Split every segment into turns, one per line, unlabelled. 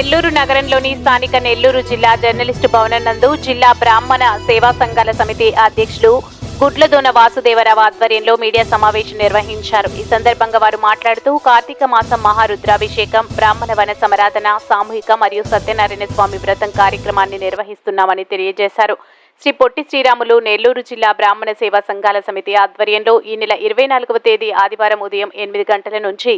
నెల్లూరు నగరంలోని స్థానిక నెల్లూరు జిల్లా జర్నలిస్టు భవనం నందు జిల్లా బ్రాహ్మణ సేవా సంఘాల సమితి అధ్యక్షులు గుడ్లదోన వాసుదేవరావు ఆధ్వర్యంలో మీడియా సమావేశం నిర్వహించారు. ఈ సందర్భంగా వారు మాట్లాడుతూ కార్తీక మాసం మహారుద్రాభిషేకం బ్రాహ్మణ వన సమరాధన సామూహిక మరియు సత్యనారాయణ స్వామి వ్రతం కార్యక్రమాన్ని నిర్వహిస్తున్నామని తెలియజేశారు. శ్రీ పొట్టి శ్రీరాములు నెల్లూరు జిల్లా బ్రాహ్మణ సేవా సంఘాల సమితి ఆధ్వర్యంలో ఈ నెల ఇరవై నాలుగవ తేదీ ఆదివారం ఉదయం ఎనిమిది గంటల నుంచి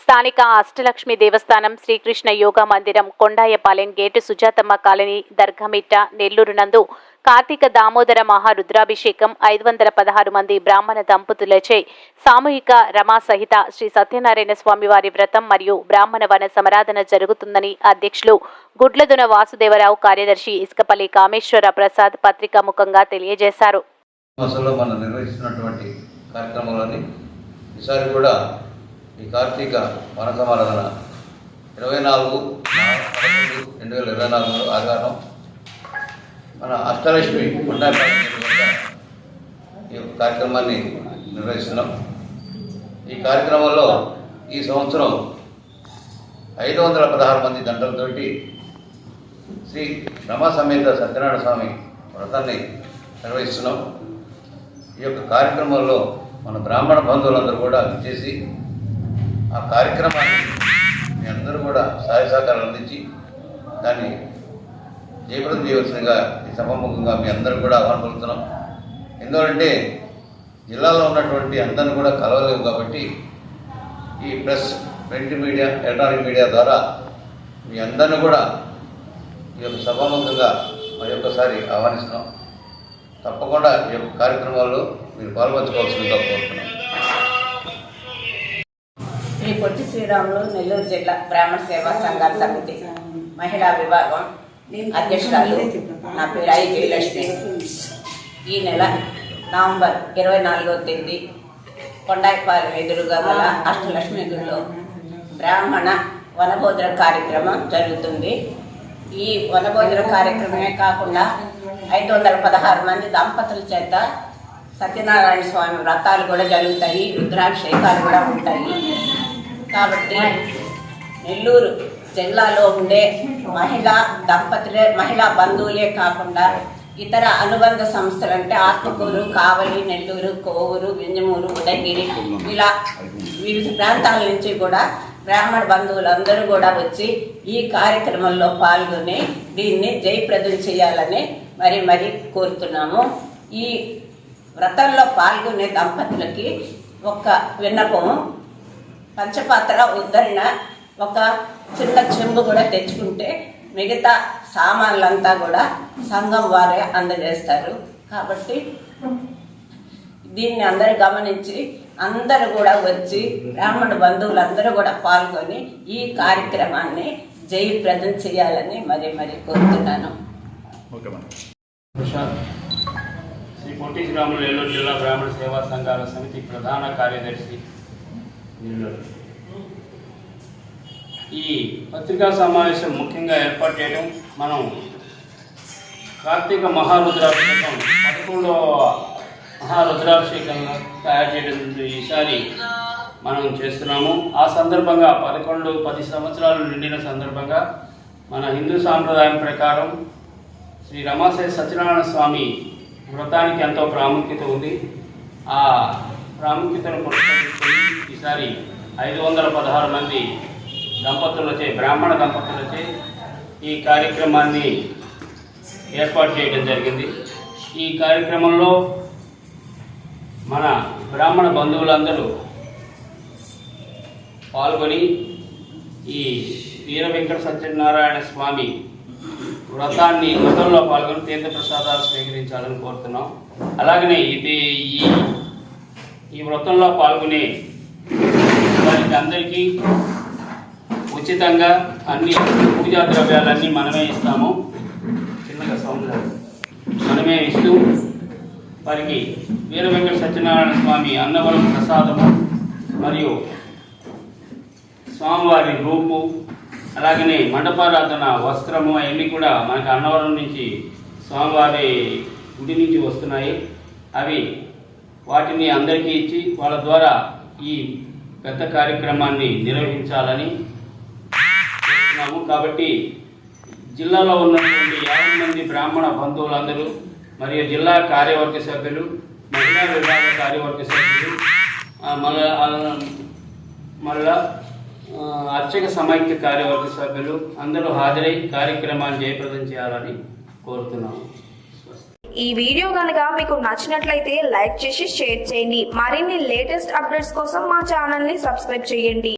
స్థానిక అష్టలక్ష్మి దేవస్థానం శ్రీకృష్ణ యోగా మందిరం కొండాయపాలెం గేటు సుజాతమ్మ కాలనీ దర్గమిట్ట నెల్లూరు నందు కార్తీక దామోదర మహారుద్రాభిషేకం ఐదు వందల పదహారు మంది బ్రాహ్మణ దంపతులచే సామూహిక రమా సహిత శ్రీ సత్యనారాయణ స్వామి వారి వ్రతం మరియు బ్రాహ్మణ వన సమరాధన జరుగుతుందని అధ్యక్షులు గుడ్లదున వాసుదేవరావు కార్యదర్శి ఇసుకపల్లి కామేశ్వర ప్రసాద్ పత్రికా ముఖంగా తెలియజేశారు.
ఈసారి కూడా ఈ కార్తీక ఇరవై నాలుగు రెండు వేల ఇరవై నాలుగు ఆధారం మన అష్టలక్ష్మి కొండాపల్లి ఈ యొక్క కార్యక్రమాన్ని నిర్వహిస్తున్నాం. ఈ కార్యక్రమంలో ఈ సంవత్సరం ఐదు వందల పదహారు మంది దండలతోటి శ్రీ శ్రమ సమేత సత్యనారాయణ స్వామి వ్రతాన్ని నిర్వహిస్తున్నాం. ఈ యొక్క కార్యక్రమంలో మన బ్రాహ్మణ బంధువులందరూ కూడా విచ్చేసి ఆ కార్యక్రమాన్ని మీ అందరూ కూడా సహాయ సహకారాలు అందించి దాన్ని జయప్రదం చేయవలసిందిగా ఈ సభాముఖంగా మీ అందరూ కూడా ఆహ్వానం పలుకుతున్నాం ఎందుకంటే జిల్లాలో ఉన్నటువంటి అందరిని కూడా కలవలేవు కాబట్టి ఈ press print media electronic media ద్వారా మీ అందరిని కూడా ఈ యొక్క సభాముఖంగా మరి ఒక్కసారి ఆహ్వానిస్తున్నాం. తప్పకుండా ఈ యొక్క కార్యక్రమాల్లో మీరు పాల్పంచుకోవాల్సిందిగా కోరుతున్నాం.
శ్రీ పొట్టి శ్రీరాములు నెల్లూరు జిల్లా బ్రాహ్మణ సేవా సంఘాల సమితి మహిళా విభాగం. అధ్యక్షురాలు నా పేరు ఐ జయలక్ష్మి ఈ నెల నవంబర్ ఇరవై నాలుగవ తేదీ కొండాయిపాలెం ఎదురుగా గల అష్టలక్ష్మి గుడిలో బ్రాహ్మణ వనభోజన కార్యక్రమం జరుగుతుంది. ఈ వనభోజన కార్యక్రమమే కాకుండా ఐదు వందల పదహారు మంది దంపతుల చేత సత్యనారాయణ స్వామి వ్రతాలు కూడా జరుగుతాయి రుద్రాభిషేకాలు కూడా ఉంటాయి. కాబట్టి నెల్లూరు జిల్లాలో ఉండే మహిళా దంపతులే మహిళా బంధువులే కాకుండా ఇతర అనుబంధ సంస్థలు అంటే ఆత్మకూరు కావలి నెల్లూరు కోవూరు వింజమూరు ఉదయగిరి ఇలా వివిధ ప్రాంతాల నుంచి కూడా బ్రాహ్మణ బంధువులందరూ కూడా వచ్చి ఈ కార్యక్రమంలో పాల్గొని దీన్ని జయప్రదం చేయాలని మరి మరి కోరుతున్నాము. ఈ వ్రతంలో పాల్గొనే దంపతులకి ఒక విన్నపము. పంచపాత్ర ఉద్ధరణ ఒక చిన్న చెంబు కూడా తెచ్చుకుంటే మిగతా సామాన్లంతా కూడా సంఘం వారే అందజేస్తారు. కాబట్టి దీన్ని అందరూ గమనించి అందరూ కూడా వచ్చి బ్రాహ్మణ బంధువులందరూ కూడా పాల్గొని ఈ కార్యక్రమాన్ని జయప్రదం చేయాలని మరి మరి కోరుతున్నాను.
ప్రశాంత్. శ్రీ పొట్టి శ్రీరాములు నెల్లూరు జిల్లా బ్రాహ్మణ సేవా సంఘాల సమితి ప్రధాన కార్యదర్శి. ఈ పత్రికా సమావేశం ముఖ్యంగా ఏర్పాటు చేయడం మనం కార్తీక మహారుద్రాభిషేకం పదకొండవ మహారుద్రాభిషేకంగా తయారు చేయడం ఈసారి మనం చేస్తున్నాము. ఆ సందర్భంగా పదకొండు పది సంవత్సరాలు నిండిన సందర్భంగా మన హిందూ సాంప్రదాయం ప్రకారం శ్రీ రమాశయ సత్యనారాయణ స్వామి వ్రతానికి ఎంతో ప్రాముఖ్యత ఉంది. ఆ ప్రాముఖ్యతను ఈసారి ఐదు వందల పదహారు మంది దంపతులచే బ్రాహ్మణ దంపతులచే ఈ కార్యక్రమాన్ని ఏర్పాటు చేయడం జరిగింది. ఈ కార్యక్రమంలో మన బ్రాహ్మణ బంధువులందరూ పాల్గొని ఈ వీర వెంకట సత్యనారాయణ స్వామి వ్రతాన్ని వ్రతంలో పాల్గొని తీర్థప్రసాదాలు స్వీకరించాలని కోరుతున్నాం. అలాగనే ఇది ఈ ఈ వ్రతంలో పాల్గొనే వారికి అందరికీ ఉచితంగా అన్ని పూజా ద్రవ్యాలన్నీ మనమే ఇస్తాము. చిన్నగా సౌండ్ మనమే ఇస్తూ వారికి వీర వెంకట సత్యనారాయణ స్వామి అన్నవరం ప్రసాదము మరియు స్వామివారి రూపు అలాగనే మండపారాధన వస్త్రము అవన్నీ కూడా మనకి అన్నవరం నుంచి స్వామివారి గుడి నుంచి వస్తున్నాయి. అవి వాటిని అందరికీ ఇచ్చి వాళ్ళ ద్వారా ఈ పెద్ద కార్యక్రమాన్ని నిర్వహించాలని చేస్తున్నాము. కాబట్టి జిల్లాలో ఉన్నటువంటి యాభై మంది బ్రాహ్మణ బంధువులందరూ మరియు జిల్లా కార్యవర్గ సభ్యులు మహిళా విభాగ కార్యవర్గ సభ్యులు మళ్ళా మళ్ళా అర్చక సమైక్య కార్యవర్గ సభ్యులు అందరూ హాజరై కార్యక్రమాన్ని జయప్రదం చేయాలని కోరుతున్నాము.
ఈ వీడియో కనుక మీకు నచ్చినట్లయితే లైక్ చేసి షేర్ చేయండి. మరిన్ని లేటెస్ట్ అప్డేట్స్ కోసం మా ఛానల్ని సబ్స్క్రైబ్ చేయండి.